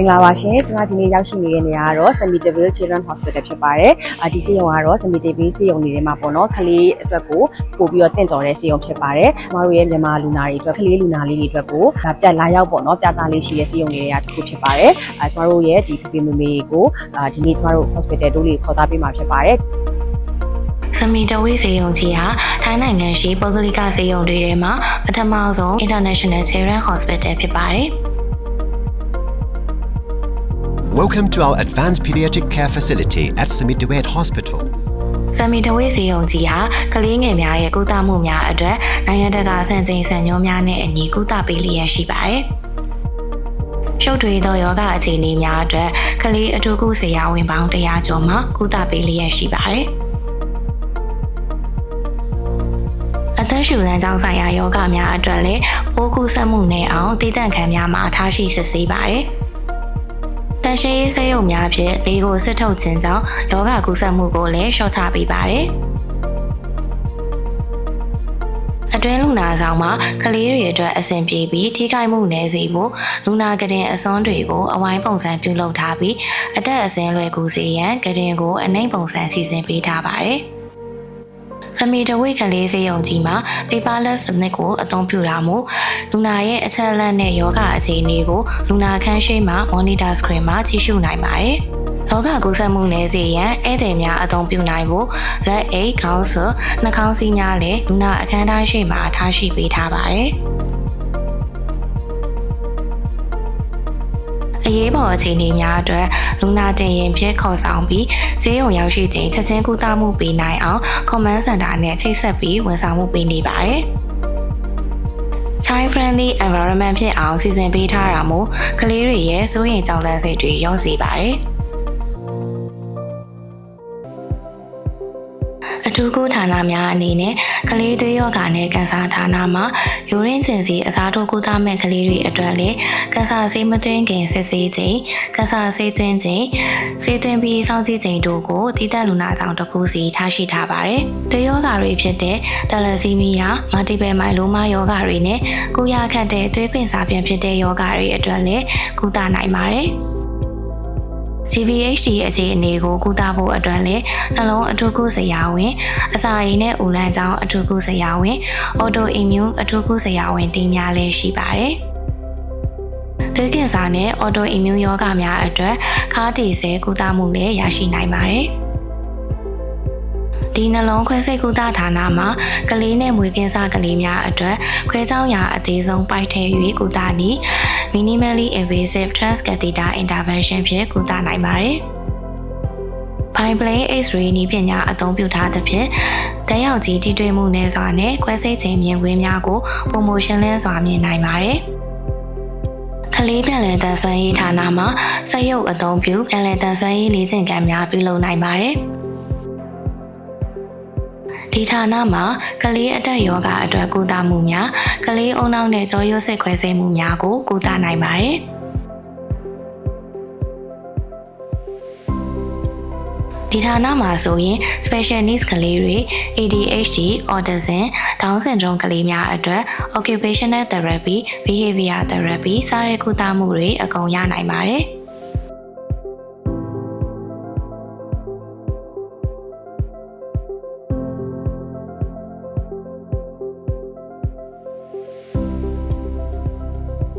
င်္ဂလာပါရှင်ကျွန်မဒီနေ့ရောက်ရှိနေတဲ့နေရာကတော့ Semitteville Children Hospital ဖြစ်ပါတယ်အာဒီဆေးရုံကတော့ Semitteville ဆေးရုံနေထဲမှာပေါ့နော်ကလေးအတွက်ကိုပို့ပြီးတော့တင့်တော်တဲ့ဆေးရုံဖြစ်ပါတယ်ကျမတို့ရဲ့မြန်မာလူနာတွေအတွက်ကလေးလူနာလေးတွေအတွက်ကိုဒါပြတ်လာရောက်ပေါ့နော်ပြတာလေးရှိတဲ့ဆေးရုံတွေကတစ်ခုဖြစ်ပါတယ်အာကျမတို့ရဲ့ဒီပြမေမေကိုအာဒီနေ့ကျမတို့ hospital တို့လေးခေါ်သားပေးမှာဖြစ်ပါတယ်စမီတဝေးစေယုံကြီးဟာထိုင်းနိုင်ငံရှိပုဂ္ဂလိကစေယုံတွေထဲမှာပထမဆုံး International Children Hospital ဖြစ်ပါတယ်။ Welcome to our advanced pediatric care facility at Semittawet Hospital. စမီတဝေးစေယုံကြီးဟာကလေးငယ်များရဲ့ကုသမှုများအတွက်နိုင်ငံတကာစံချိန်စံညွှန်းများနဲ့အညီကုသပေးလျက်ရှိပါတယ်။ရှုပ်ထွေးသောယောဂအခြေအနေများအတွက်ကလေးအထူးကုဆရာဝန်ပေါင်း100ကျော်မှကုသပေးလျက်ရှိပါတယ်။အသက်ရှူလမ်းကြောင်းဆိုင်ရာယောဂများအတွက်လည်းပိုးကူးစက်မှုနဲ့အောင်တည်တံ့ခံများမှာထားရှိစစ်ဆေးပါတယ်။တ န်ရှင်းရေးဆေးရုံများဖြင့်လေကိုစစ်ထုတ်ခြင်းကြောင့်ယောဂကူးစက်မှုကိုလည်းရှော့ချပေးပါတယ်။အတွင်းလူနာဆောင်မှာကလေးတွေအတွက်အဆင်ပြေပြီးထိခိုက်မှုနည်းစေဖို့လူနာကတင်အစွန်းတွေကိုအဝိုင်းပုံစံပြုလုပ်ထားပြီးအသက်အစင်းလွယ်ကူစေရန်ကတင်ကိုအနှိမ့်ပုံစံစီစဉ်ပေးထားပါတယ်။ စမီတဝိတ်ကလေးစေယုံကြီးမှာ paperless စနစ်ကိုအသုံးပြုတာမို့လူနာရဲ့အချက်အလက်နဲ့ယောဂအခြေအနေကိုလူနာခန်းရှိမှာ monitor screen မှာကြည့်ရှုနိုင်ပါတယ်။ယောဂကူးစက်မှုနည်းစေရန်ဧည့်သည်များအသုံးပြုနိုင်ဖို့လက်အိတ်ခေါင်းဆွနှာခေါင်းစည်းများလည်းလူနာအခန်းတိုင်းရှိမှာထားရှိပေးထားပါတယ်။ အရေးပေါ်အခြေအနေများအတွက်လူနာတင်ရင်ဖြစ်ခေါ်ဆောင်ပြီးဈေးရုံရောက်ရှိချိန်ချက်ချင်းကုသမှုပေးနိုင်အောင် command center နဲ့ချိတ်ဆက်ပြီးဝန်ဆောင်မှုပေးနေပါတယ်။ child friendly environment ဖြစ်အောင်စီစဉ်ပေးထားတာမို့ကလေးတွေရဲ့စိုးရိမ်ကြောက်လန့်စိတ်တွေရော့စေပါတယ်။ အထူးကုဌာနများအနေနဲ့ကလေးသွေးရောဂါနဲ့ကန်ဆာဌာနမှာယူရင်းစင်စီအစားထိုးကုသမဲ့ကလေးတွေအတွက်လည်းကန်ဆာဆေးမသွင်းခင်စစ်ဆေးခြင်းကန်ဆာဆေးသွင်းခြင်းဆေးသွင်းပြီးစောင့်ကြည့်ခြင်းတို့ကိုတည်တံ့လူနာဆောင်တစ်ခုစီထားရှိထားပါတယ်။သွေးရောဂါတွေဖြစ်တဲ့တယ်လစီမီယာမာတီပယ်မိုင်လိုမာယောဂါတွေနဲ့ကုရခတ်တဲ့သွေးခွင့်စာပြန်ဖြစ်တဲ့ယောဂါတွေအတွက်လည်းကုသနိုင်ပါတယ်။ GVHD အခြေအနေကိုကုသဖို့အတွက်လည်းနှလုံးအထူးကုဆရာဝန်အစာရည်နဲ့ဦးလန်းချောင်းအထူးကုဆရာဝန် auto immune အထူးကုဆရာဝန်တင်းများလည်းရှိပါတယ်။သွေးကင်ဆာနဲ့ auto immune ယောဂများအတွက်ခါးတီဆဲကုသမှုလည်းရရှိနိုင်ပါတယ်။ ဒီနှလုံးခွဲစိတ်ကုသဌာနမှာကလေးနဲ့မွေးကင်းစားကလေးများအတွက်ခွဲချောင်းရာအသေးဆုံးပိုက်ထဲ၍ကုသနည်း minimally invasive transcatheter intervention ဖြင့်ကုသနိုင်ပါတယ်။ Biplane X-ray နည်းပညာအသုံးပြုထားသဖြင့်တက်ရောက်ကြီးထိတွေ့မှုနည်းစွာနဲ့ခွဲစိတ်ခြင်းမြင်ကွင်းများကိုပုံမိုရှင်းလင်းစွာမြင်နိုင်ပါတယ်။ကလေးပြန်လည်တန်ဆွမ်းရေးဌာနမှာစက်ရုပ်အသုံးပြုပြန်လည်တန်ဆွမ်းရေးလေ့ကျင့်ခန်းများပြုလုပ်နိုင်ပါတယ်။ ဒီဌာနမှာကလေးအတက်ယောဂအတွက်ကုသမှုများကလေးအုံနောက်နဲ့ကြောရွတ်စစ်ခွဲစိတ်မှုများကိုကုသနိုင်ပါတယ်။ဒီဌာနမှာဆိုရင် special needs ကလေးတွေ ADHD, autism, Down syndrome ကလေးများအတွက် occupational therapy, behavior therapy စတဲ့ကုသမှုတွေအကုန်ရနိုင်ပါတယ်။။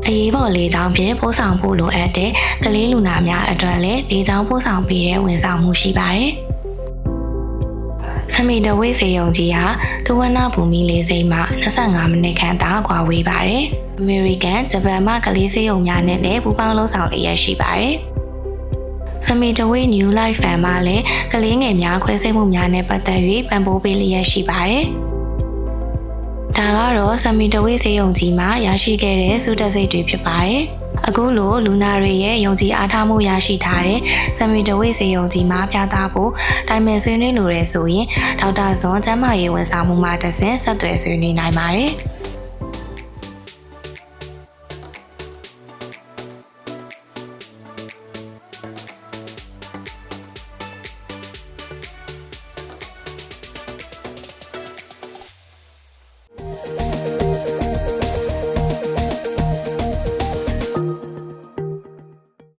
အရေးပေါ်လေကြောင်းဖြင့်ပို့ဆောင်ဖို့လိုအပ်တဲ့ကလေးလူနာများအတွက်လည်းလေကြောင်းပို့ဆောင်ပေးတဲ့ဝန်ဆောင်မှုရှိပါတယ်။ဆမီတဝိစေယုံကြီးဟာဒဝနာဘူမီလေးစိမ်းမှ25မိနစ်ခန့်သာကွာဝေးပါတယ်။ American ဂျပန်မှကလေးစေယုံများနဲ့လည်းပူးပေါင်းလှုပ်ဆောင်လျက်ရှိပါတယ်။စမီတဝေး New Life Fan မှာလည်းကလေးငယ်များခွဲစိတ်မှုများနဲ့ပတ်သက်၍ပံ့ပိုးပေးလျက်ရှိပါတယ်။ ဒါကတော့စမီတဝေးစေယုံကြီးမှာရရှိခဲ့တဲ့စုတက်စိတ်တွေဖြစ်ပါတယ်။အခုလိုလူနာတွေရဲ့ယုံကြည်အားထားမှုရရှိထားတဲ့စမီတဝေးစေယုံကြီးမှာပြသဖို့တိုင်ပင်ဆွေးနွေးလိုရဲဆိုရင်ဒေါက်တာဇွန်ကျမ်းမာရေးဝန်ဆောင်မှုမှတက်ဆင်ဆက်သွယ်ဆွေးနွေးနိုင်ပါတယ်။